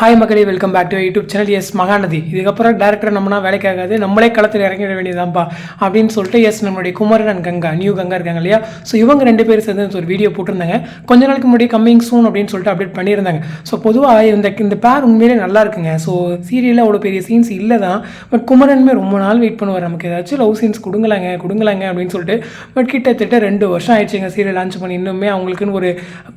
Hi மக்களே welcome back to YouTube channel yes Mahanadhi. இதுக்கப்புறம் director நம்மனா வேலைக்கு ஆகாது நம்மளே களத்தில் இறங்கிட வேண்டியதான்ப்பா அப்படின்னு சொல்லிட்டு எஸ் நம்மளுடைய குமரன் அண்ட் கங்கா நியூ கங்கா இருக்காங்க இல்லையா? ஸோ இவங்க ரெண்டு பேரும் சேர்ந்து ஒரு வீடியோ போட்டிருந்தாங்க. கொஞ்ச நாளுக்கு முன்னாடி கம்மிங் சூன் அப்படின்னு சொல்லிட்டு அப்டேட் பண்ணியிருந்தாங்க. ஸோ பொதுவாக இந்த இந்த பேர் உண்மையிலே நல்லா இருக்குங்க. ஸோ சீரியலில் அவ்வளோ பெரிய சீன்ஸ் இல்லை தான் பட் குமரனுமே ரொம்ப நாள் வெயிட் பண்ணுவார். நமக்கு ஏதாச்சும் லவ் சீன்ஸ் கொடுங்கலாங்க கொடுங்கலாங்க அப்படின்னு சொல்லிட்டு. பட் கிட்டத்தட்ட ரெண்டு வருஷம் ஆயிடுச்சுங்க சீரியல் லான்ச் பண்ணி. இன்னுமே அவங்களுக்குன்னு ஒரு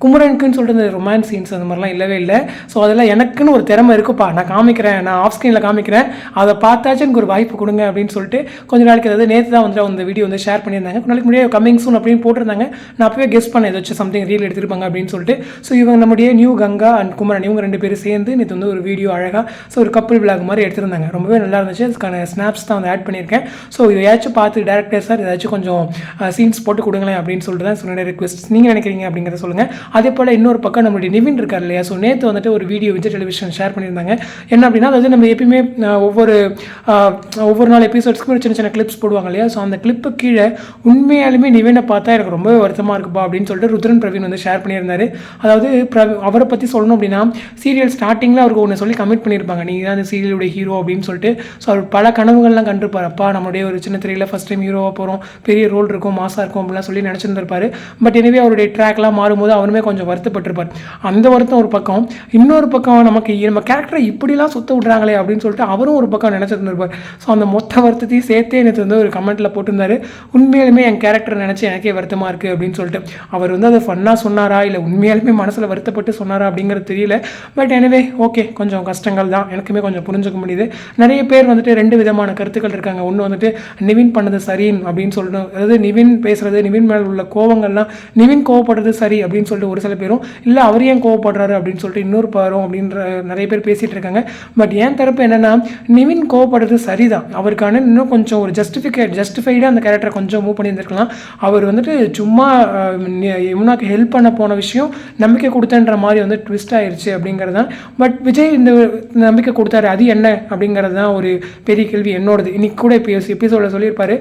குமரனுக்குன்னு சொல்லிட்டு இந்த ரொமான்ஸ் சீன்ஸ் அந்த மாதிரிலாம் இல்லவே இல்லை. ஸோ அதெல்லாம் எனக்கு எனக்குன்னு ஒரு திறமை இருக்குப்பா. நான் காமிக்கிறேன் நான் ஆஃப் ஸ்க்ரீனில் காமிக்கிறேன். அதை பார்த்தாச்சும் எனக்கு ஒரு வாய்ப்பு கொடுங்க அப்படின்னு சொல்லிட்டு கொஞ்ச நாளைக்கு அதாவது நேற்று தான் வந்து அந்த வீடியோ வந்து ஷேர் பண்ணியிருந்தாங்க. கொஞ்ச நாளைக்கு முன்னாடி கமிங் சூன் அப்படின்னு போட்டிருந்தாங்க. நான் அப்பவே கெஸ் பண்ணேன் ஏதாச்சும் சம்திங் ரீல் எடுத்திருப்பாங்க அப்படின்னு சொல்லிட்டு. ஸோ இவங்க நம்முடைய நியூ கங்கா அண்ட் குமரன் இவங்க ரெண்டு பேரும் சேர்ந்து நேற்று வந்து ஒரு வீடியோ அழகாக ஸோ ஒரு கப்பல் விளாக் மாதிரி எடுத்திருந்தாங்க. ரொம்பவே நல்லா இருந்துச்சு. அதுக்கான ஸ்னாப்ஸ் தான் வந்து ஆட் பண்ணியிருக்கேன். ஸோ இதையாச்சும் பார்த்து டேரக்டர் சார் ஏதாச்சும் கொஞ்சம் சீன்ஸ் போட்டு கொடுங்களேன் அப்படின்னு சொல்லிட்டு தான் சொன்ன ரிக்வெஸ்ட் நீங்கள் நினைக்கிறீங்க அப்படிங்கிறத சொல்லுங்கள் அதே போல் இன்னொரு பக்கம் நம்மளுடைய நிவின் இருக்கார் இல்லையா? ஸோ நேற்று வந்துட்டு ஒரு வீடியோ விஜய் டெலிவிஷன் ஷேர் பண்ணியிருந்தாங்க. என்ன அப்படின்னா அதாவது நம்ம எப்பயுமே ஒவ்வொரு ஒவ்வொரு நாள் எபிசோட்ஸ்க்கும் ஒரு சின்ன சின்ன கிளிப்ஸ் போடுவாங்க இல்லையா? ஸோ அந்த கிளிப்பு கீழே உண்மையாலுமே நிவேனை பார்த்தா எனக்கு ரொம்ப வருத்தமாக இருக்குப்பா அப்படின்னு சொல்லிட்டு ருத்ரன் பிரவீன் வந்து ஷேர் பண்ணியிருந்தாரு. அதாவது பிரவ் அவரை பற்றி சொல்லணும் அப்படின்னா சீரியல் ஸ்டார்டிங்கில் அவருக்கு ஒன்று சொல்லி கமிட் பண்ணியிருப்பாங்க. நீங்கள் தான் அந்த சீரியலுடைய ஹீரோ அப்படின்னு சொல்லிட்டு. ஸோ அவர் பல கனவுகள்லாம் கண்டிருப்பார். அப்பா நம்மளுடைய ஒரு சின்ன திரையில் ஃபஸ்ட் டைம் ஹீரோவாக போகிறோம் பெரிய ரோல் இருக்கும் மாசாக இருக்கும் அப்படிலாம் சொல்லி நினச்சிருந்திருப்பார். பட் எனவே அவருடைய ட்ராக்லாம் மாறும்போது அவருமே கொஞ்சம் வருத்தப்பட்டிருப்பார். அந்த வருத்தம் ஒரு பக்கம். இன்னொரு பக்கம் நமக்கு நம்ம கேரக்டரை இப்படிலாம் சுத்த விட்றாங்களே அப்படின்னு சொல்லிட்டு அவரும் ஒரு பக்கம் நினச்சிட்டு இருப்பார் ஸோ அந்த மொத்த வருத்தத்தையும் சேர்த்தே எனக்கு வந்து ஒரு கமெண்ட்டில் போட்டிருந்தாரு. உண்மையாலுமே என் கேரக்டர் நினச்சி எனக்கே வருத்தமாக இருக்குது அப்படின்னு சொல்லிட்டு. அவர் வந்து அதை ஃபன்னாக சொன்னாரா இல்லை உண்மையாலுமே மனசில் வருத்தப்பட்டு சொன்னாரா அப்படிங்கிறது தெரியல. பட் எனவே ஓகே கொஞ்சம் கஷ்டங்கள் தான். எனக்குமே கொஞ்சம் புரிஞ்சுக்க முடியுது. நிறைய பேர் வந்துட்டு ரெண்டு விதமான கருத்துக்கள் இருக்காங்க. ஒன்று வந்துட்டு நிவின் பண்ணது சரின்னு அப்படின்னு சொல்லிட்டு அதாவது நிவின் பேசுறது நிவின் மேல் உள்ள கோவங்கள்லாம் நிவின் கோவப்படுறது சரி அப்படின்னு சொல்லிட்டு ஒரு சில பேரும் இல்லை அவர் ஏன் கோவப்படுறாரு அப்படின்னு சொல்லிட்டு இன்னொரு பாரும் அப்படின்ற நிறைய பேர் பேசிகிட்டு இருக்காங்க. பட் என் தரப்பு என்னென்னா நிவின் கோவப்படுறது சரிதான். அவருக்கான இன்னும் கொஞ்சம் ஒரு ஜஸ்டிஃபிகேட் ஜஸ்டிஃபைடாக அந்த கேரக்டரை கொஞ்சம் மூவ் பண்ணியிருந்திருக்கலாம். அவர் வந்துட்டு சும்மா அஹ், யமுனாக்கு ஹெல்ப் பண்ண போன விஷயம் நம்பிக்கை கொடுத்தன்ற மாதிரி வந்து ட்விஸ்ட் ஆயிடுச்சு அப்படிங்கிறது தான் பட் விஜய் இந்த நம்பிக்கை கொடுத்தாரு அது என்ன அப்படிங்கிறது தான் ஒரு பெரிய கேள்வி என்னோடது. இன்னைக்கு கூட இப்போ எபிசோடில் சொல்லியிருப்பாரு.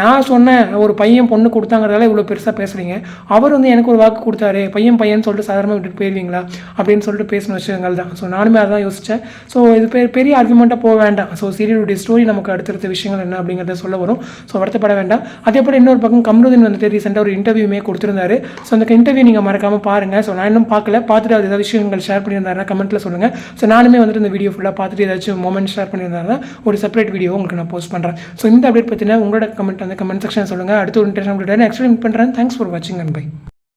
நான் சொன்னேன் ஒரு பையன் பொண்ணு கொடுத்தாங்கிறதால இவ்வளோ பெருசாக பேசுகிறீங்க அவர் வந்து எனக்கு ஒரு வாக்கு கொடுத்தாரு. பையன் பையன் சொல்லிட்டு சாதாரணமாக விட்டுட்டு போயிருவீங்களா? அப்படின்னு சொல்லிட்டு பேசின விஷயங்கள் தான் ஸோ ஸோ நானுமே அதான் யோசித்தேன் ஸோ இது பெரிய பெரிய ஆர்குமெண்ட்டாக போக வேண்டாம். ஸோ சீரியலுடைய ஸ்டோரி நமக்கு அடுத்தடுத்த விஷயங்கள் என்ன அப்படிங்கிறத சொல்ல வரும். ஸோ வருத்தப்பட வேண்டாம். அதே போல் இன்னொரு பக்கம் கம்ருதீன் வந்துட்டு ரீசெண்டாக ஒரு இன்டர்வியூமே கொடுத்துருந்தாரு. ஸோ அந்த இன்டர்வியூ நீங்கள் மறக்காமல் பாருங்கள் ஸோ நான் இன்னும் பார்க்கல. பார்த்துட்டு அது ஏதாவது விஷயங்கள் ஷேர் பண்ணியிருந்தாருன்னா கமெண்ட்டில் சொல்லுங்கள் ஸோ நானுமே வந்துட்டு இந்த வீடியோ ஃபுல்லாக பார்த்துட்டு ஏதாச்சும் மொமெண்ட் ஷேர் பண்ணியிருந்தாருன்னா ஒரு செப்பரேட் வீடியோ உங்களுக்கு நான் போஸ்ட் பண்ணுறேன் ஸோ இந்த அப்டேட் பார்த்தீங்கன்னா உங்களோட கமெண்ட் வந்து கமெண்ட் செக்ஷன் சொல்லுங்கள் அடுத்து ஒரு இன்டர்நேஷனல் நெக்ஸ்ட் மீட் பண்ணுறேன் தேங்க்ஸ் ஃபார் வாட்சிங் அண்ட் பை